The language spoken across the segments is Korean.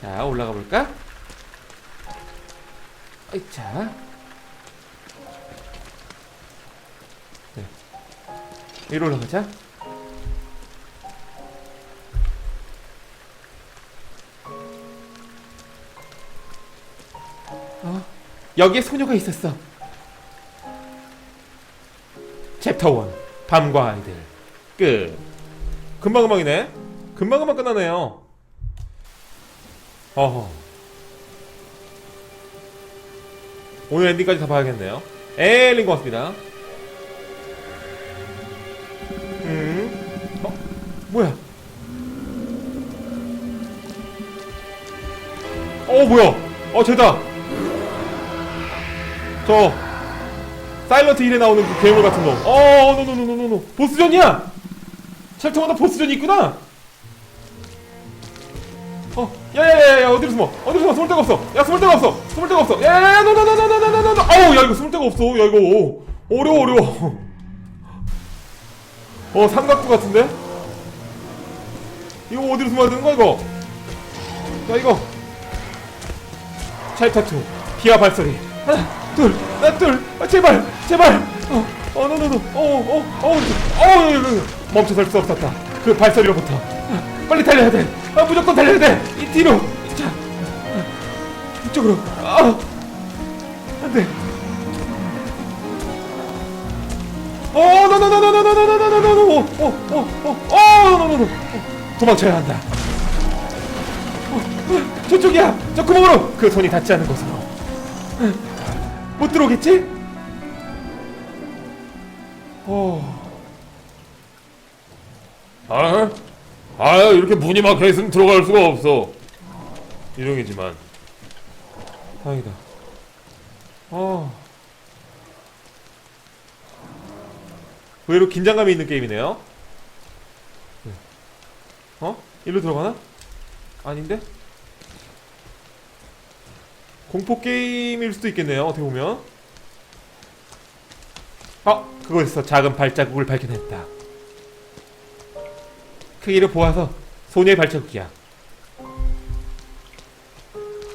자 올라가 볼까? 자. 네. 위로 올라가자. 어, 여기에 소녀가 있었어. 챕터 1 밤과 아이들 끝. 금방금방이네. 금방금방 끝나네요. 어허. 오늘 엔딩까지 다 봐야겠네요. 엘린 고맙습니다. 음. 어? 뭐야? 어 뭐야? 어 쟤다. 저 사일런트 1에 나오는 그 괴물 같은 놈. 어, 노노노노노노. 보스전이야. 챕터마다 보스전이 있구나. 야야야야 어디로 숨어 어디로 숨어 숨을 데가 없어 야 숨을 데가 없어 숨을 데가 없어 야야야노노노노노노노 아우 야 이거 숨을 데가 없어 야 이거 오, 어려워 어려워 어 삼각구 같은데 이거 어디로 숨어야 되는 거야 이거 야 이거 차입 타투 비하 발소리 하나 둘나둘 아, 제발 제발 어어노노노 어어어어어 멈춰설 수 없었다 그 발소리로부터 빨리 달려야 돼 아, 무조건 달려야 돼 이 뒤로 자 아, 이쪽으로 아 안 돼 어 노노노노노노노노노노노 어 어 어어 노노노 도망쳐야 한다 저쪽이야 저 구멍으로 그 손이 닿지 않은 곳으로 못 들어오겠지? 어 아, 아 이렇게 문이 막혀 있으면 들어갈 수가 없어. 유령이지만 다행이다 어 의외로 긴장감이 있는 게임이네요 네. 어? 일로 들어가나? 아닌데? 공포 게임일 수도 있겠네요 어떻게 보면 아! 그곳에서 작은 발자국을 발견했다 크기를 보아서 소녀의 발자국이야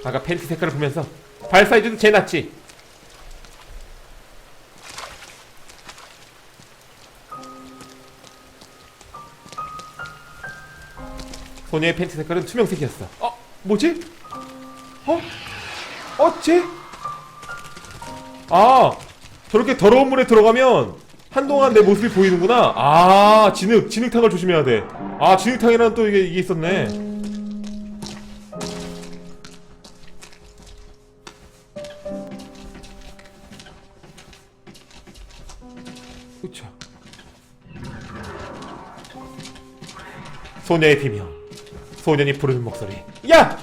아까 팬티 색깔을 보면서 발 사이즈도 제 낫지 소녀의 팬티 색깔은 투명색이었어 어? 뭐지? 어? 어? 쟤? 아 저렇게 더러운 물에 들어가면 한동안 내 모습이 보이는구나. 아 진흙 진흙탕을 조심해야 돼 아 진흙탕이라는 또 이게, 이게 있었네. 그쵸 소녀의 비명 소년이 부르는 목소리. 야!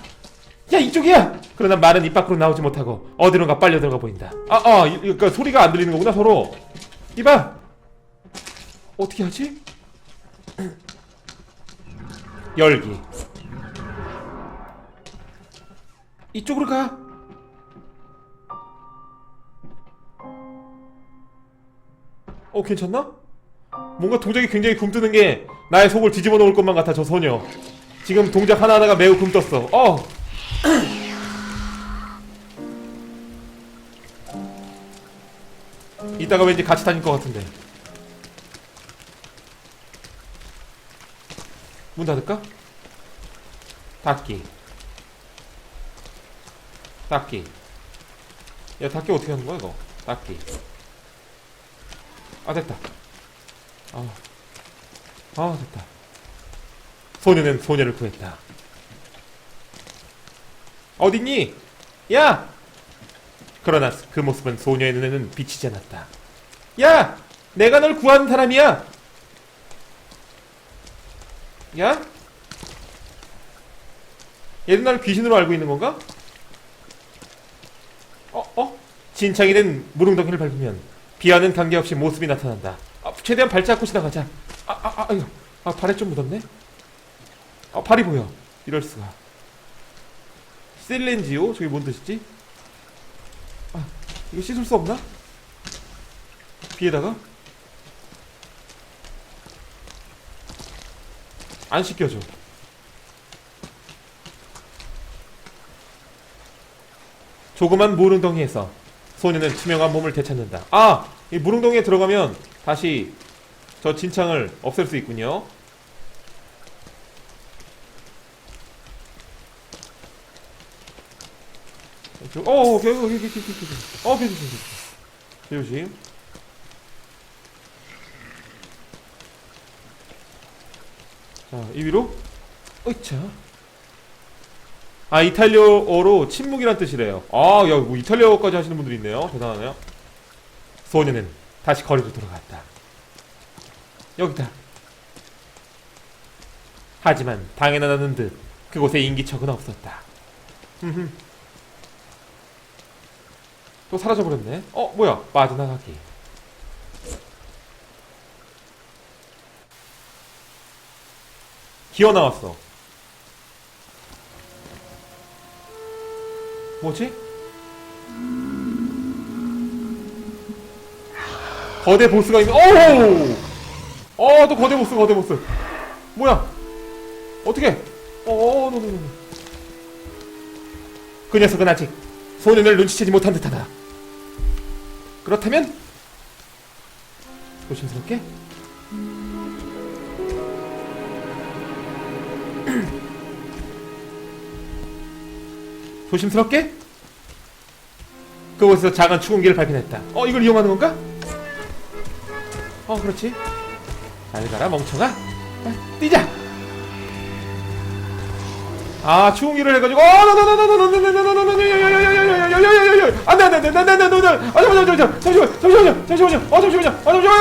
야 이쪽이야! 그러나 말은 입 밖으로 나오지 못하고 어디론가 빨려 들어가 보인다. 아아 그러니까 소리가 안 들리는 거구나 서로. 이봐 어떻게 하지? 열기. 이쪽으로 가. 어 괜찮나? 뭔가 동작이 굉장히 굼뜨는 게 나의 속을 뒤집어 놓을 것만 같아 저 소녀. 지금 동작 하나하나가 매우 굼떴어. 어! 이따가 왠지 같이 다닐 것 같은데 문 닫을까? 닫기. 닫기. 야 닫기 어떻게 하는 거야 이거? 닫기. 아 됐다. 아, 아 됐다. 소녀는 소녀를 구했다. 어딨니? 야! 그러나 그 모습은 소녀의 눈에는 비치지 않았다. 야! 내가 널 구한 사람이야 야? 얘도 나를 귀신으로 알고 있는 건가? 어? 어? 진창이 된 무릉덩이를 밟으면 비와는 관계없이 모습이 나타난다 아, 최대한 발자 않고 지나가자 아, 아, 아, 아이고. 아, 발에 좀 묻었네 아, 발이 보여 이럴 수가 실렌지오? 저게 뭔 뜻이지? 아, 이거 씻을 수 없나? 비에다가? 안 씻겨져 조그만 무릉덩이에서 소녀는 투명한 몸을 되찾는다. 아! 이 무릉덩이에 들어가면 다시 저 진창을 없앨 수 있군요. 저- 어, 여기, 여기, 여기, 여기, 여기, 여기. 어, 여기, 여기, 여기. 조심. 자, 이 위로. 어이차. 아, 이탈리아어로 침묵이란 뜻이래요. 아, 야, 뭐 이탈리아어까지 하시는 분들이 있네요. 대단하네요. 소녀는 다시 거리로 돌아갔다. 여기다. 하지만 당연하다는 듯 그곳에 인기척은 없었다. 흠흠. 또 사라져버렸네. 어, 뭐야? 빠져나가기. 기어 나왔어. 뭐지? 거대 보스가 있는, 오! 어, 또 거대 보스, 거대 보스. 뭐야? 어떻게? 어, 어, 노노노. 그 녀석은 아직 소년을 눈치채지 못한 듯하다. 그렇다면 조심스럽게 조심스럽게 그곳에서 작은 추궁기를 발견했다. 어 이걸 이용하는 건가? 어 그렇지. 잘 가라 멍청아. 아, 뛰자. 아 추궁기를 해가지고 안돼 안돼 안돼 안돼 안돼 안돼 아 잠시만 잠시만 잠시만요 잠시만요 어 잠시만요 아 잠시만요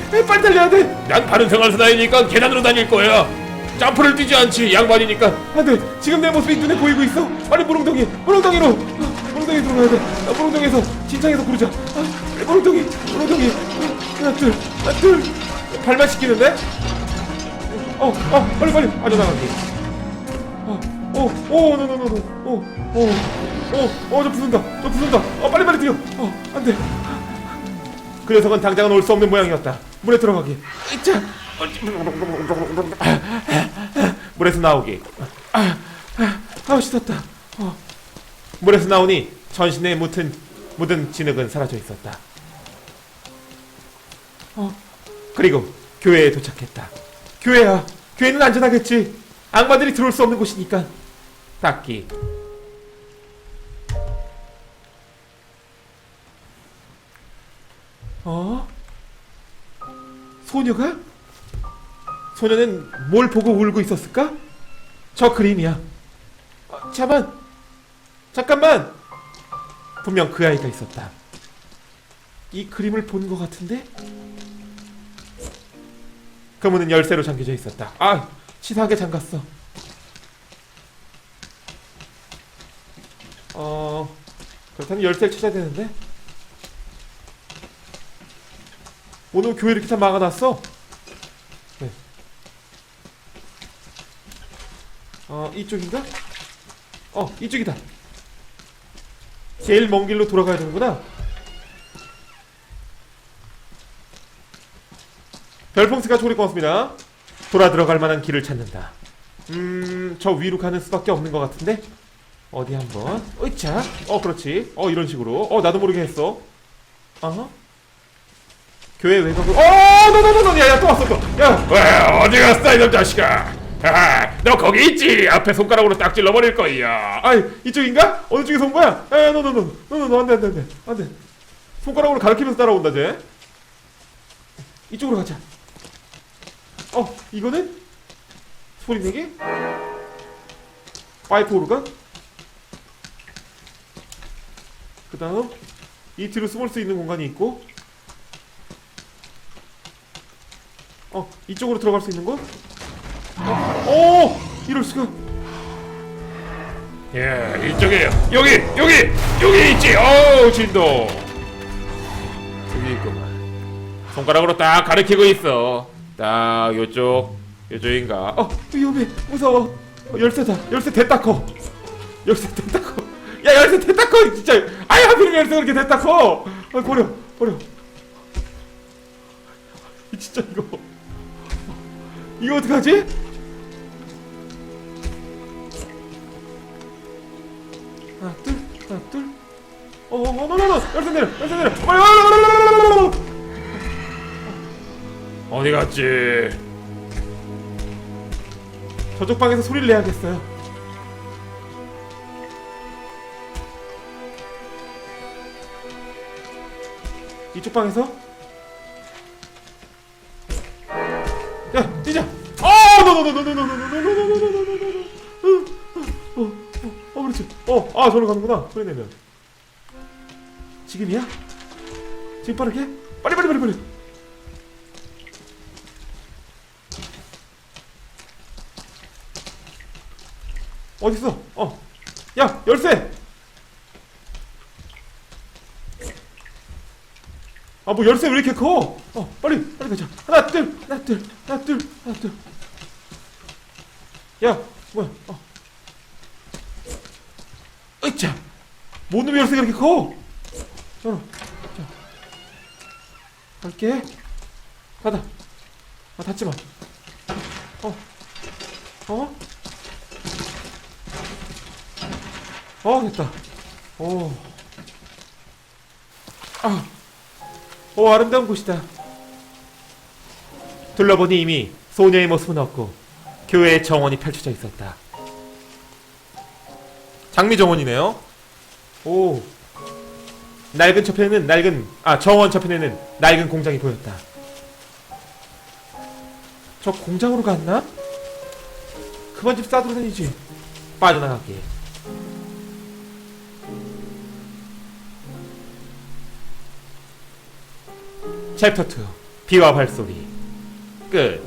빨리 달려야 돼! 난 바른 생활사나이니까 계단으로 다닐 거야. 점프를 뛰지 않지 양반이니까. 안 돼! 지금 내 모습이 눈에 보이고 있어! 빨리 무릉덩이! 무릉덩이로! 무릉덩이 들어가야 돼! 아, 무릉덩이에서 진창에서 고르자! 아, 무릉덩이! 무릉덩이! 하나 둘! 하나 둘! 발만 시키는데? 어! 어! 빨리 빨리! 빠져나가기! 어! 어! 오! 노노노노! 오! 오! 오! 어! 저 부순다! 저 부순다! 어! 빨리 빨리 뛰어! 어! 안 돼! 그 녀석은 당장은 올 수 없는 모양이었다. 물에 들어가기. 으짜! 물에서 나오기. 아, 씻었다. 어. 물에서 나오니 전신에 묻은 묻은 진흙은 사라져 있었다. 어. 그리고 교회에 도착했다. 교회야. 교회는 안전하겠지. 악마들이 들어올 수 없는 곳이니까. 딱히. 어? 소녀가? 소녀는 뭘 보고 울고 있었을까? 저 그림이야. 어, 잠깐, 잠깐만. 분명 그 아이가 있었다. 이 그림을 본 것 같은데? 그 문은 열쇠로 잠겨져 있었다. 아, 치사하게 잠갔어. 어, 그렇다면 열쇠를 찾아야 되는데? 오늘 교회 이렇게 다 막아놨어? 네. 어, 이쪽인가? 어, 이쪽이다. 제일 먼 길로 돌아가야 되는구나. 별풍스가 초리 고맙습니다. 돌아 들어갈 만한 길을 찾는다. 음, 저 위로 가는 수밖에 없는 것 같은데? 어디 한번. 으차. 어, 그렇지. 어, 이런 식으로. 어, 나도 모르게 했어. 어허. 교회 외곽으로. 어, 너너너너, 야, 야, 또 왔어, 또. 야, 왜 어디 갔어 이놈 자식아? 하하, 너 거기 있지? 앞에 손가락으로 딱 찔러버릴 거야. 아이, 이쪽인가? 어느 쪽에서 온 거야? 야, 너, 너, 너, 너, 너, 너, 안 돼, 안 돼, 안 돼, 안 돼. 손가락으로 가리키면서 따라온다, 쟤. 이쪽으로 가자. 어, 이거는 소리 내기? 파이프 오르간? 그 다음 이 뒤로 숨을 수 있는 공간이 있고 어 이쪽으로 들어갈 수 있는 곳? 어, 오! 이럴 수가 예, 이쪽에요. 여기, 여기, 여기 있지. 어우, 진동. 여기 있구만. 손가락으로 딱 가리키고 있어. 딱 요쪽, 요쪽인가? 어, 어 위험해 무서워 어, 열쇠다 열쇠 됐다 커 열쇠 됐다 커 야 열쇠 됐다 커 진짜 아야 하필이면 열쇠 그렇게 됐다 커 아, 버려 버려 진짜 이거 이거 어떡하지? 하나 둘 하나 둘 어어너너너 열쇠 내려 열쇠 내려 빨리 빨리 어디 갔지? 저쪽 방에서 소리를 내야겠어요. 이쪽 방에서 야 뛰자. 어. 어, 어, 어. 어, 아? 어. 야, 열쇠! 아, 뭐 열쇠 왜 이렇게 커? 어, 빨리, 빨리 가자. 하나, 둘, 하나, 둘, 하나, 둘, 하나, 둘. 야, 뭐야, 어. 으쌰! 뭔 놈의 열쇠가 이렇게 커? 열어. 자. 갈게. 닫아. 아, 닫지 마. 어. 어? 어 됐다 오. 아. 오 아름다운 곳이다. 둘러보니 이미 소녀의 모습은 없고 교회의 정원이 펼쳐져 있었다. 장미 정원이네요. 오 낡은 저편에는 낡은 아 정원 저편에는 낡은 공장이 보였다. 저 공장으로 갔나? 그만 좀 싸돌아 다니지. 빠져나갈게 챕터 2 비와 발소리. 끝